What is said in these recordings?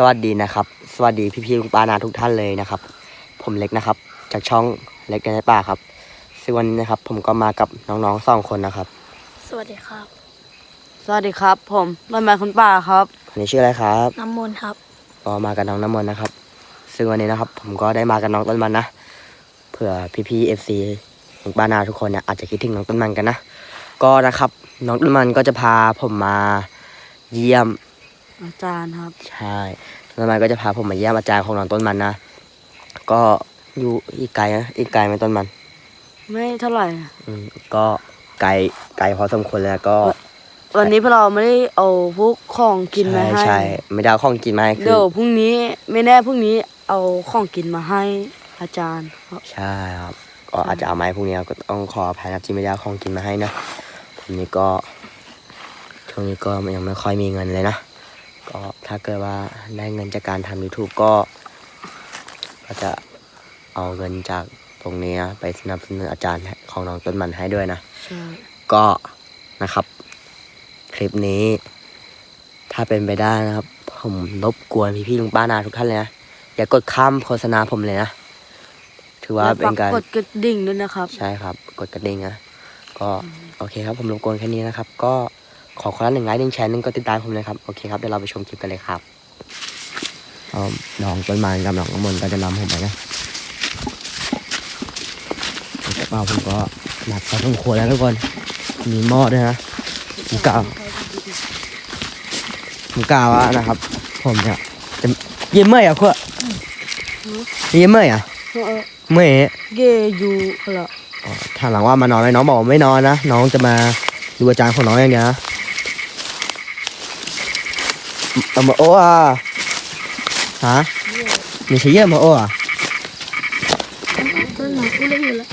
สวัสดีนะครับ สวัสดีพี่ๆลุงป้านาทุกท่านเลยนะครับ ผมเล็กนะครับ จากช่องเล็กในป่าครับซึ่งวันนี้นะครับ ผมก็มากับน้องๆสองคนนะครับ สวัสดีครับ สวัสดีครับ ผมต้นไม้คุณป่าครับคนนี้ชื่ออะไรครับน้ำมนต์ครับก็มากับน้องน้ำมนต์นะครับ ซึ่งวันนี้นะครับ ผมก็ได้มากับน้องต้นมันนะเผื่อพี่ๆเอฟซีลุงป้านาทุกคนเนี่ยอาจจะคิดถึงน้องต้นมันกันนะก็นะครับ น้องต้นมันก็จะพาผมมาเยี่ยม อาจารย์ครับ ใช่ต้นมันก็จะพาผมมาเยี่ยมอาจารย์ของน้องต้นมันนะ ก็อยู่อีกไกลนะ อีกไกลไหมต้นมัน ไม่เท่าไหร่ อืมก็ไกลไกลพอสมควรแล้วก็ วันนี้พวกเราไม่ได้เอาพวกของกินมาใช่ให้ ใช่ ไม่ได้เอาของกินมาให้คืเดี๋ยวอพรุ่งนี้ไม่แน่พรุ่งนี้เอาของกินมาให้อาจารย์ครับ ใช่ครับ ก็อาจจะเอาไมาให้พวกนี้ก็ต้องขออภัยนะครับที่ไม่ได้เอาของกินมาให้นะผมนี้ก็ช่วงนี้ก็ยังไม่ค่อยมีเงินเลยนะ ก็ถ้าเกิดว่าได้เงินจากการทำ YouTube ก็ ก็จะเอาเงินจากตรงนี้นะไปสนับสนุนอาจารย์ของน้องต้นมันให้ด้วยนะ ใช่ ก็นะครับ คลิปนี้ ถ้าเป็นไปได้นะครับ ผมรบกวนพี่ๆลุงป้านาทุกท่านเลยนะอย่ากดข้ามโฆษณาผมเลยนะถือว่าเป็นการแล้วฝกกดกระดิ่งด้วยนะครับ ใช่ครับ กดกระดิ่งนะก็โอเคครับ ผมรบกวนแค่นี้นะครับ ก็ ขอคนละหนึ่งไลค์หนึ่งแชร์หนึ่งก็ติดตามผมเลยครับ โอเคครับ เดี๋ยวเราไปชมคลิปกันเลยครับเอาน้องต้นไม้กับน้องน้ำมนต์ก็จะนำผมไปนะกระเป๋าผมก็หนักพอสมควรแล้วทุกคน มีหม้อด้วยนะผมกล่าวผมกล่าวว่านะครับ ผมจะจะเยี่ยมเมื่อยอะคุณเยี่ยมเมื่อยอะเออเมื่อยเกยูเหรออ๋อถ้าหลังว่ามานอนไหมน้องบอกว่าไม่นอนนะ น้องจะมาดูอาจารย์ของน้องอย่างเดียวนะ เอามาโอ้อะฮะมีใช่เยี่ยมาโอ้อะต้นไม้กูเล่นอยู่แล้ว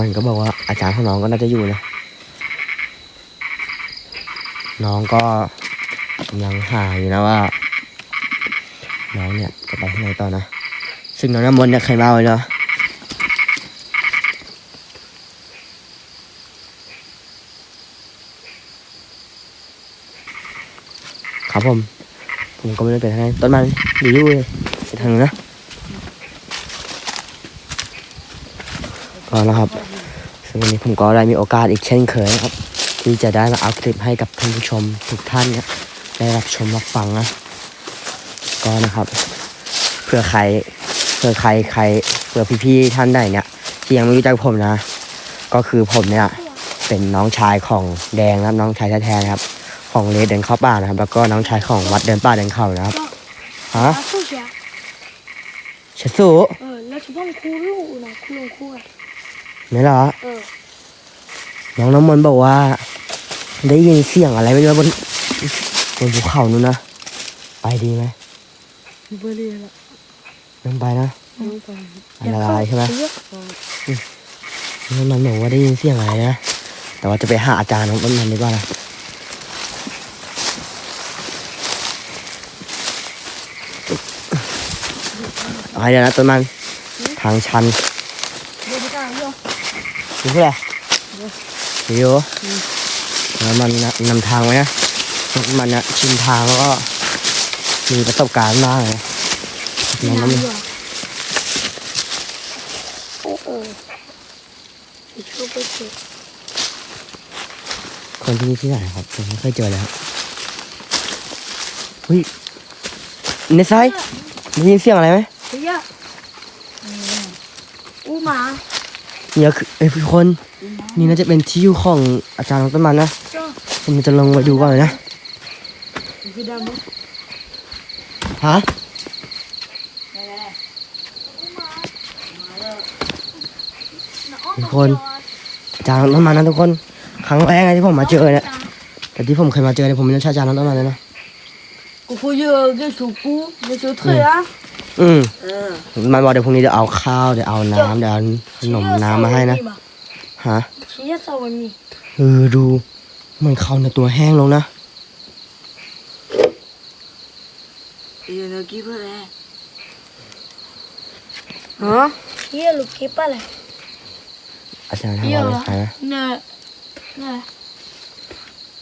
มันก็บอกว่าอาจารย์ของน้องก็น่าจะอยู่นะ น้องก็กำลังหาอยู่นะว่า น้องเนี่ยจะไปที่ไหนต่อนะ ซึ่งน้องน้ำมนต์เนี่ยใครมาไว้เนาะ ครับผม ผมก็ไม่ได้ไปทางไหนต้นมันอยู่ยู่เลยไปทางนู้นนะก็นะครับซึ่งวันนี้ผมก็ได้มีโอกาสอีกเช่นเคยนะครับ ที่จะได้มาอัพคลิปให้กับท่านผู้ชมทุกท่านเนี่ยได้รับชมรับฟังนะก็นะครับ เพื่อใครเพื่อใครใครเพื่อพี่ๆท่านใดเนี่ยที่ยังไม่รู้จักผมนะ ก็คือผมเนี่ยเป็นน้องชายของแดงนะครับน้องชายแท้ๆครับ ของเลดเดินเข้าป่านะครับ แล้วก็น้องชายของวัดเดินป่าเดินเขานะครับฮะสู้เสียเชดสูเออแล้วฉันต้องคู่ลูกนะคู่ลงคู่อะไม่เหรอเออน้องน้ำมนต์บอกว่า ได้ยินเสียงอะไรไม่รู้บนบนภูเขานู้นนะไปดีไหมเบอร์เรียละน้องไปนะน้องไปอันตรายใช่ไหมเยอะน้องมันบอกว่าได้ยินเสียงอะไรนะแต่ว่าจะไปหาอาจารย์น้องต้นมันดีกว่านะาให้เดี๋ยวนะต้นมันทางชันเดี๋ยวดีกว่าเยอะดูเพื่ออะไรอยู่แล้วมันนำทางไว้นะมันนะชินทางแล้วก็มีประสบการณ์มากเลยน้องน้ำมันเยอะโอ้เอออีกชุบไปเถอะคนที่นี่ที่ไหนครับผมไม่เคยเจอเลยครับเฮ้ยในซ้ายได้ยินเสียงอะไรไหมเยอะอู้ หมาเนี่ยคือเอ้ยทุกคน นี่น่าจะเป็นที่อยู่ของอาจารย์ของต้นมันนะเจ้าผมจะลงไปดูก่อนเลยนะคือดำมั้ยฮะทุกคนอาจารย์ของต้นมันนะทุกคน ครั้งแรกนะที่ผมมาเจอเนี่ยแต่ที่ผมเคยมาเจอเนี่ยผมไม่รู้ชาอาจารย์ของต้นมันเลยนะกูพูดเยอะเกี่ยวกับกูเกี่ยวกับเธออะ อืมเออมันบอกเดี๋ยวพรุ่งนี้เดี๋ยวเอาข้าวเดี๋ยวเอาน้ำเดี๋ยวเอาขนมน้ำมาให้นะฮะชี้สวัสดีเออดูเหมือนเขาในยตัวแห้งลงนะเดี๋ยวเรากี่เพื่อนแหละฮะชี้ลูกคิปอะไรอาจารย์ทำอะไรใครนะเนี่ยเนี่ย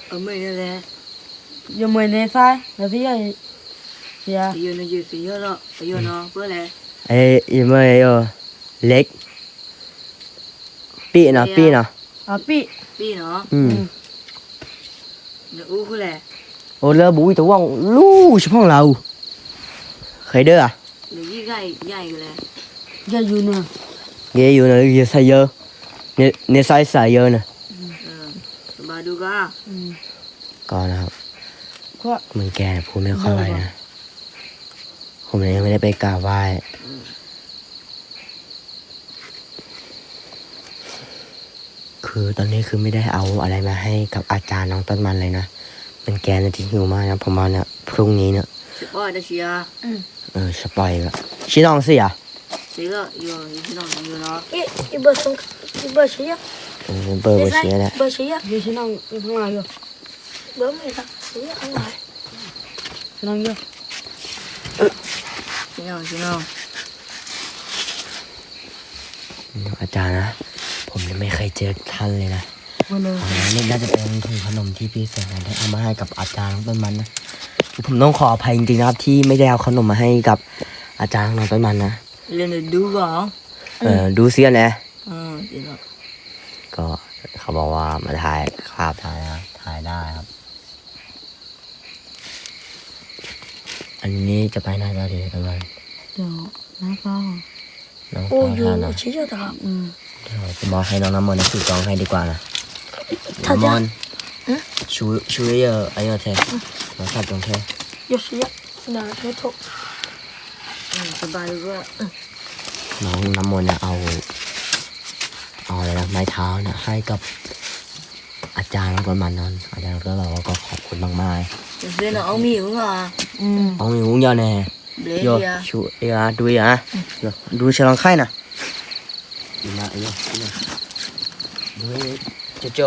เออไม่ได้แหละ giờ mười này sai là gì vậy Yeah. Yo no yo si yo no yo no bữa này. Ê, em ơi yo. Lek. Pi nó, pi nó. À pi. Pi nó. Ừ. Nó u khu lè. Ô lơ bụi tủ ông lu chứ phong lầu. Khởi đứa à? Nó gì gai gai lè. Gai yo nè. Gai yo nè, yo sai yo. Nè nè sai sai yo nè. Ừ. Bà đu ga. Ừ. Còn nào. Mình kè này, phụ mẹ khỏi này nè. ผมเลยยังไม่ได้ไปกราบไหว้ คือตอนนี้คือไม่ได้เอาอะไรมาให้กับอาจารย์น้องต้นมันเลยนะ เป็นแกนะที่หิวมากนะผมว่าเนี่ยพรุ่งนี้เนี่ย สิบอ้อยได้เชียร์ เออสปอยล์แบบชิน้องสิอ่ะ เสียก็อยู่ที่น้องอยู่เนาะ 一一百松，一百十一， เออเบอร์เบอร์เสียแหละ 一百十一， giờ xin ông thằng nào vô 我没的，十一很来。 xin Ông vô ที่น้องที่น้องอาจารย์นะ ผมยังไม่เคยเจอท่านเลยนะ vừa nữa อ๋อนี่น่าจะเป็นถุงขนมที่พี่แสงได้เอามาให้กับอาจารย์น้องต้นมันนะผมต้องขออภัยจริงๆนะครับ ที่ไม่ได้เอาขนมมาให้กับอาจารย์น้องต้นมันนะเรียนเดี๋ยวดูก่อนเออดูเสียนะอืมเดี๋ยวก็เขาบอกว่ามาถ่ายคราบถ่ายนะถ่ายได้ครับ อันนี้จะไปไหนแล้วดีต้นมัน giờ nó có น้อง 哦 ฟ้าทานนะ 哟，谁叫他？ ừ เดี๋ยวจะบอกให้น้องน้ำมนต์ถือกล้องให้ดีกว่านะ 他 น้ำม 家 นต์ช่วยช่วยเยอะไอ้เธอน้องชอบตรงเธอ 有十一，哪个头？ อืมสบายดูก็ น้องน้ำมนต์เนี่ยเอา เอาอะไรนะไม้เท้าเนี่ยให้กับอาจารย์ประมาณนั้นอาจารย์ก็บอกว่าก็ขอบคุณมาก เ ดี๋ยวเรียนเอามีอยู่อะ ừ ๆเอาอยู่เยอะแน่เบลโยเยียช่วยอะดูอะโยดูฉลองไข่นะดูมาโยดูจะเจ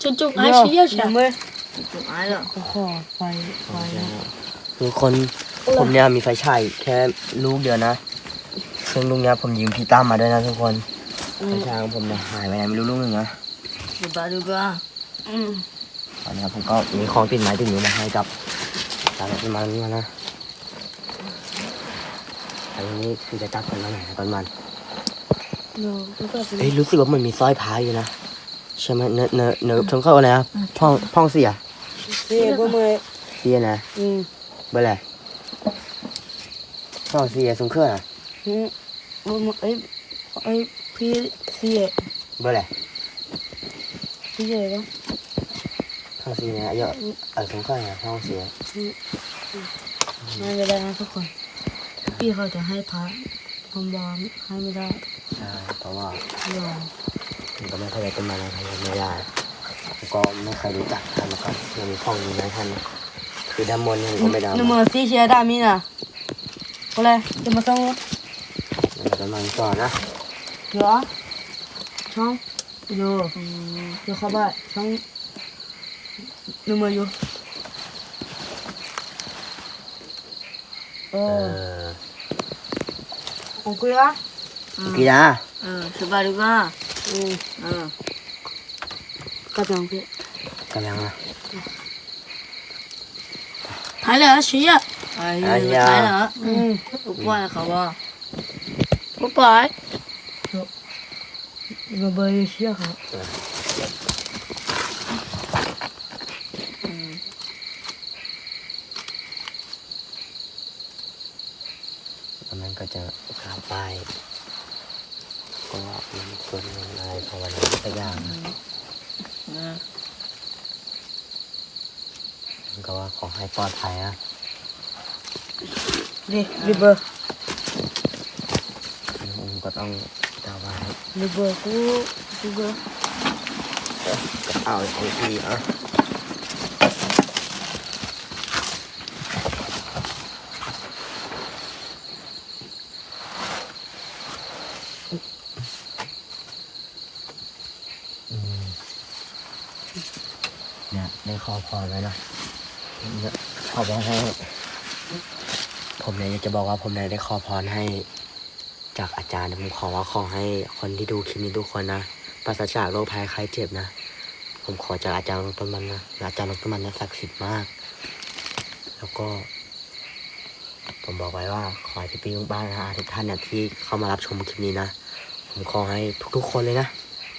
อวังใช่ไหมอ่าอันนี้ก็คืออันนี้มีอะไรติดตัวนะจะเป็นตัวนะว่าอืมติดตัวบ้าง เดี๋ยวเดี๋ยวไม่อู้เชีย 怎么？ อู้ที่อยู่เราจะคลายก็ 这就俺十一 giờ 去。 mới จุดไอ้ละ có khó phải phải คือคนผมเนี่ยมีไฟฉายแค่ลูกเดียวนะ ซึ่งลูกเนี้ยผมยืมพี่ตั้มมาด้วยนะทุกคนไฟฉายของผมเนี่ยหายไปไหนไม่รู้ลูกหนึ่งนะ สบายดูก็ ừ ตอนนี้ครับผมก็มีของติดไม้ติดมือมาให้กับสาวประมาณนี้นะอันนี้คือจะตักคนละไหนนะประมาณ rồi chúng ta sẽ เฮ้ยรู้สึกว่ามันมีสร้อยพายอยู่นะ ใช่ไหมเนอะเนอะเนอะทงเข้าอะไรนะพ่องพ่องเสีย xe của mười เสียนะ ừ เบอร์อะไรพ่องเสียสงเครื่องอะ ừ của một ấy ấy phía xe เบอร์อะไร phía xe đó พ่องเสียเยอะเออสงเครื่องอะพ่องเสียให้ไม่ได้นะทุกคนพี่เขาจะให้พระผมบอกให้ไม่ได้ใช่เพราะว่ายอม ผมก็ไม่เคยได้ต้นไม้อะไรไม่ได้ผมก็ไม่เคยรู้จักกันมาก่อนยังมีของอยู่ในท่านนะคือด้านบนเนี่ยผมก็ไม่ได้เอา nhưng มา mà tí xe đã mi nè có lên cho mà xong luôn เดี๋ยวประมาณก่อนนะ nữa xong vô vô khó bại xong nhưng mà vô เอ ờ อ ok á กี่ดาเอ อืมอ่ากระจังพี่กำลังอะถ่ายเลยเหรอชี้อะถ่ายเลยถ่ายเหรออืมอุปกรณ์เขาว่าอุปกรณ์เราไปเชี่ยเขาแล้วมันก็จะขาไป ก็มันส่วนหนึ่งอะไรภาวนาสักอย่างนะเออมันก็ว่าขอให้ปลอดภัยนะ đi đi bơi ผมก็ต้องกราบไหว้ đi bơi cú đi bơi ก็เอาไอ้ที่อะ เนี่ยได้ขอพรไว้นะเนี่ยขอพรให้ ผมเนี่ยอยากจะบอกว่าผมเนี่ยได้ขอพรให้ จากอาจารย์นะผมขอว่าขอให้คนที่ดูคลิปนี้ทุกคนนะปราศจากโรคภัยไข้เจ็บนะ ผมขอจากอาจารย์นกต้นมันนะอาจารย์นกต้นมันนี่ยศักดิ์สิทธิ์มาก แล้วก็ ผมบอกไว้ว่าขอให้พี่ๆบ้านนะทุกท่านเนี่ยที่เข้ามารับชมคลิปนี้นะ ผมขอให้ทุกๆคนเลยนะ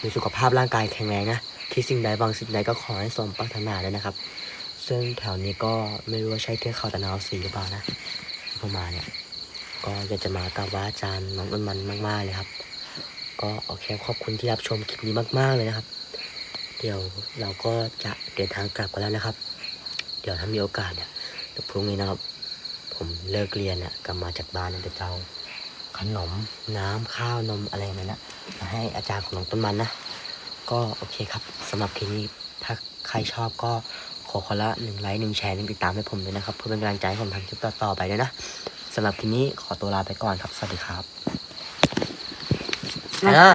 มีสุขภาพร่างกายแข็งแรงนะ ที่สิ่งใดบางสิ่งใดก็ขอให้สมปรารถนาเลยนะครับ ซึ่งแถวนี้ก็ไม่รู้ว่าใช่เทือกเขาตะนาวสีหรือเปล่านะที่ผมมาเนี่ย ก็อยากจะมากราบไหว่าอาจารย์น้องต้นมันมากๆเลยครับ ก็โอเคขอบคุณที่รับชมคลิปนี้มากๆเลยนะครับ เดี๋ยวเราก็จะเดินทางกลับกันแล้วนะครับ เดี๋ยวถ้ามีโอกาสเนี่ยเดี๋ยวพรุ่งนี้นะครับ ผมเลิกเรียนเนี่ยกลับมาจากบ้านเนี่ยจะเอาขนม น้ำข้าวนมอะไรนั่นนะมาให้อาจารย์ของน้องต้นมันนะ ก็โอเคครับสำหรับคลิปนี้ถ้าใครชอบก็ขอคนละหนึ่งไลค์หนึ่งแชร์หนึ่งติดตามให้ผมด้วยนะครับ เพื่อเป็นกำลังใจให้ผมทำคลิปต่อๆไปด้วยนะสำหรับคลิปนี้ขอตัวลาไปก่อนครับ สวัสดีครับ